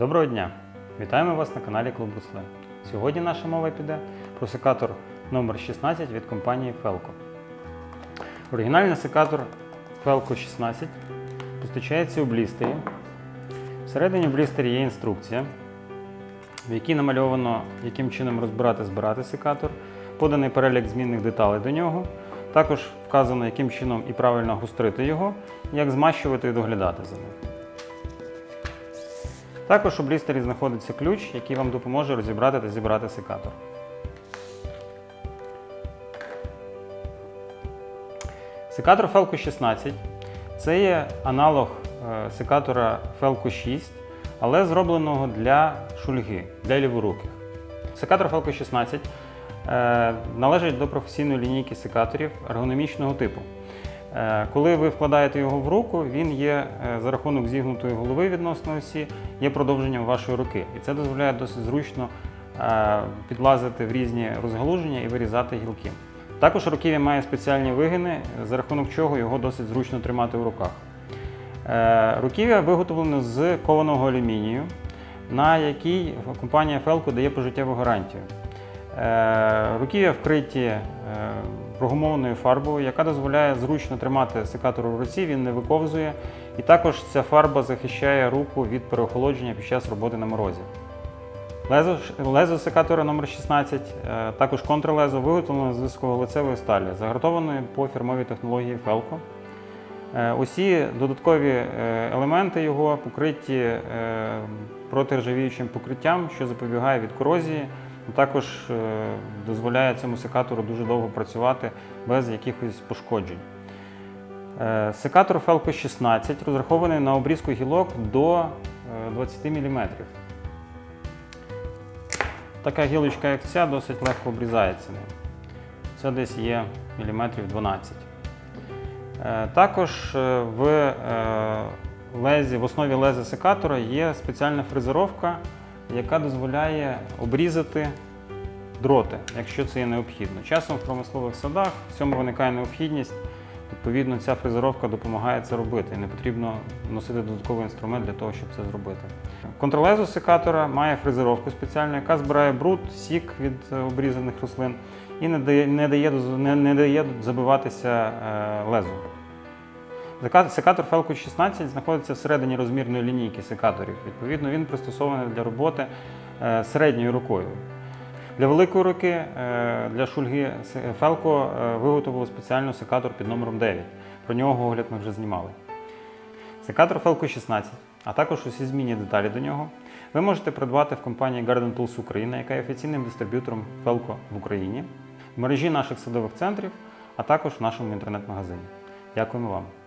Доброго дня! Вітаємо вас на каналі Клуб Русле. Сьогодні наша мова піде про секатор номер 16 від компанії Felco. Оригінальний секатор Felco 16 постачається у блістері. Всередині в блістері є інструкція, в якій намальовано, яким чином розбирати збирати секатор, поданий перелік змінних деталей до нього. Також вказано, яким чином і правильно гострити його, як змащувати і доглядати за ним. Також у блістері знаходиться ключ, який вам допоможе розібрати та зібрати секатор. Секатор Felco 16 це є аналог е, секатора Felco 6, але зробленого для шульги, для ліворуких. Секатор Felco 16 е, належить до професійної лінійки секаторів ергономічного типу. Е, Коли ви вкладаєте його в руку, він є е, за рахунок зігнутої голови відносно осі, є продовженням вашої руки. І це дозволяє досить зручно е, підлазити в різні розгалуження і вирізати гілки. Також руків'я має спеціальні вигини, за рахунок чого його досить зручно тримати в руках. Руків'я виготовлено з кованого алюмінію, на який компанія Felco дає пожиттєву гарантію. Руків'я вкриті прогумованою фарбою, яка дозволяє зручно тримати секатор у руці, він не виковзує. І також ця фарба захищає руку від переохолодження під час роботи на морозі. Лезо, лезо секатора номер 16 е, також контрлезо виготовлено з високоглицевої сталі, загартованої по фірмовій технології Felco. Е, Усі додаткові е, елементи його покриті протиржавіючим покриттям, що запобігає від корозії, також е, дозволяє цьому секатору дуже довго працювати без якихось пошкоджень. Е, Секатор Felco 16 розрахований на обрізку гілок до е, 20 мм. Така гілочка, як ця, досить легко обрізається. Це десь є міліметрів 12. Е, Також е, в е, лезі, в основі леза секатора є спеціальна фрезеровка, яка дозволяє обрізати дроти, якщо це є необхідно. Часом в промислових садах в цьому виникає необхідність. Відповідно, ця фрезеровка допомагає це робити. І не потрібно носити додатковий інструмент для того, щоб це зробити. Контролезо секатора має фрезеровку спеціальну, яка збирає бруд, сік від е, обрізаних рослин і не дає, не дає, не, не дає забиватися е, лезу. Секатор Felco 16 знаходиться всередині розмірної лінійки секаторів. Відповідно, він пристосований для роботи е, середньою рукою. Для великої руки, е, для шульги Felco е, виготовило спеціально секатор під номером 9. Про нього огляд ми вже знімали. Секатор Felco 16, а також усі змінні деталі до нього ви можете придбати в компанії Garden Tools Україна, яка є офіційним дистриб'ютором Felco в Україні, в мережі наших садових центрів, а також в нашому інтернет-магазині. Дякуємо вам!